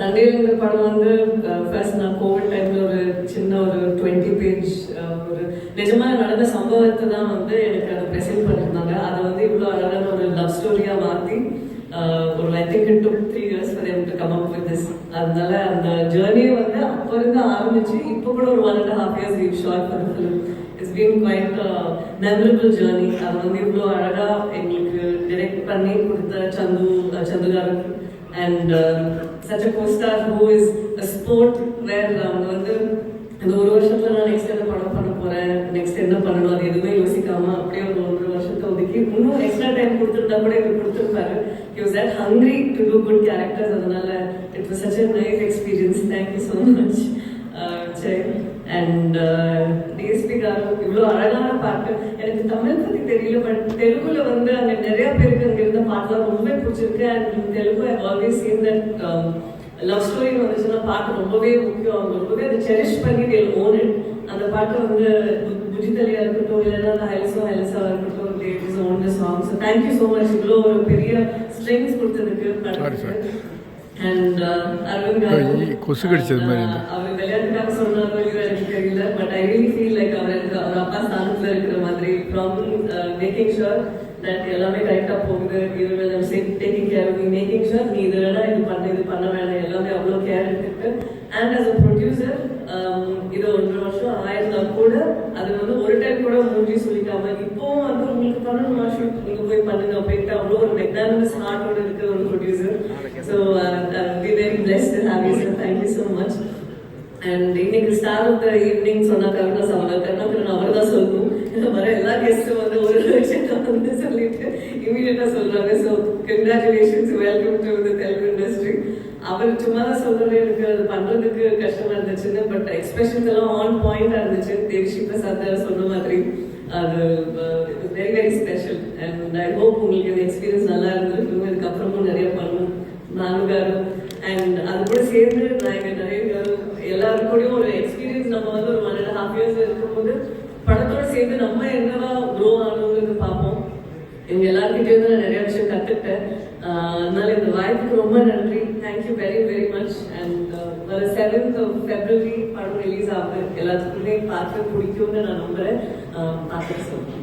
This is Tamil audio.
தந்தையில் இந்த படம் வந்து ஃபர்ஸ்ட் நான் கோவிட் டைம்ல ஒரு சின்ன ஒரு டுவெண்ட்டி பேஜ் ஒரு நிஜமா நடந்த சம்பவத்தை தான் வந்து எனக்கு அதை ப்ரெசென்ட் பண்ணியிருந்தாங்க. அதை வந்து இவ்வளோ அழகான ஒரு லவ் ஸ்டோரியாக மாற்றி ஒரு I think it took three years for me to come up with this அதனால அந்த ஜேர்னியை வந்து அப்போ இருந்து ஆரம்பிச்சு இப்போ கூட ஒரு one and half years we've shot for film it's been quite memorable journey அது வந்து இவ்வளோ அழகாக எங்களுக்கு டிரெக்ட் பண்ணி கொடுத்த சந்து சந்துகாரன். And such a costar who is a sport வேர் அவங்க வந்து இந்த ஒரு வருஷத்துல நான் நெக்ஸ்ட் என்ன படம் பண்ண போறேன் நெக்ஸ்ட் என்ன பண்ணணும் அது எதுவுமே யோசிக்காம அப்படியே ஒரு ஒன்று வருஷத்தை ஒதுக்கி இன்னும் எக்ஸ்ட்ரா டைம் கொடுத்துருந்தா கூட எனக்கு கொடுத்துருப்பாரு. You was that hungry to do good characters அதனால it was such a nice experience thank you so much Jai and DSP garu இவ்வளோ அழகாக பாட்டு. எனக்கு தமிழ் பத்தி தெரியல பட் தெலுங்குல வந்து அங்க நிறைய பேருக்கு அங்க இருந்த பாட்டுலாம் ரொம்ப பிடிச்சிருக்கு. And Telugu I always seen that love story வந்துச்சுன்னா பாட்டு ரொம்பவே முக்கியம். அவங்க ரொம்பவே அதை செரிஷ் பண்ணி தேல் ஓன் அந்த பாட்டு வந்து பு- புஜிதலியா இருக்கட்டும் இல்லைன்னா அந்த ஹைல்ஸோ ஹைல்ஸா இருக்கட்டும் this one the song so thank you so much இவ்வளோ ஒரு பெரிய ஸ்ட்ரிங்ஸ் கொடுத்ததுக்கு. அண்ட் அரவிந்த் மாதிரி இருக்கு. அவர் விளையாட்டுக்காக இல்லையோ எனக்கு தெரியல but I really feel like அவர் எனக்கு அவர் அப்பா ஸ்தானத்துல இருக்கிற மாதிரி ஃப்ரம் மேக்கிங் ஷுர் தட் எல்லாமே கரெக்டா போகுது இவங்க taking care of making sure நீ இது வேணா இது பண்ண இது பண்ண வேணாம் எல்லாமே அவ்வளோ கேர் எடுத்துட்டு அண்ட் as a ப்ரொடியூசர் இது ஒன்றரை வருஷம் ஆயிருந்தா கூட அது வந்து ஒரு டைம் கூட மூஞ்சி சொல்லிக்காம இப்போவும் வந்து உங்களுக்கு பண்ணணுமா ஷூட் நீங்க போய் பண்ணுங்க அப்படின்ட்டு அவ்வளோ ஒரு மெக்னானமஸ் ஹார்ட்டோட இருக்கிற ஒரு producer so we very blessed have you sir thank you so much and இன்னைக்கு ஸ்டார் ஈவினிங் சொன்ன கருணாஸ் அவங்க கருணாகரன் அவர் தான் சொல்லணும். வர எல்லா கெஸ்ட்டும் வந்து ஒரு விஷயத்த வந்து சொல்லிட்டு இமீடியட்டா சொல்றாங்க. So congratulations welcome to the Telugu industry அவர் சும்மா தான் சொல்றது எனக்கு அது பண்றதுக்கு கஷ்டமா இருந்துச்சுன்னு பட் எக்ஸ்பிரஷன்ஸ் எல்லாம் ஆன் பாயிண்டா இருந்துச்சு. தேவிஷி பிரசாத் சொன்ன மாதிரி. அது very very special and I hope உங்களுக்கு இந்த எக்ஸ்பீரியன்ஸ் நல்லா இருந்திருக்கும் இதுக்கப்புறமும் நிறைய பண்ணணும் நானும் அண்ட் அது கூட சேர்ந்து நான் எங்க நிறைய எல்லாரும் கூடயும் ஒரு எக்ஸ்பீரியன்ஸ் நம்ம வந்து ஒரு ஒன் அண்ட் ஹாஃப் இயர்ஸ் இருக்கும்போது படத்தோட சேர்ந்து நம்ம என்னவா க்ரோ ஆகணுங்கிறது பார்ப்போம். இவங்க எல்லாருக்கிட்டே இருந்து நான் நிறைய விஷயம் கற்றுக்கிட்டேன் அதனால இந்த வாய்ப்புக்கு ரொம்ப நன்றி. Thank you very very much and வர செவன்த் ஃபெப்ரவரி படம் ரிலீஸ் ஆகுது. எல்லாத்துக்குமே பார்க்க பிடிக்கும்னு நான் நம்புறேன். பார்த்துட்டு சொல்லுவேன்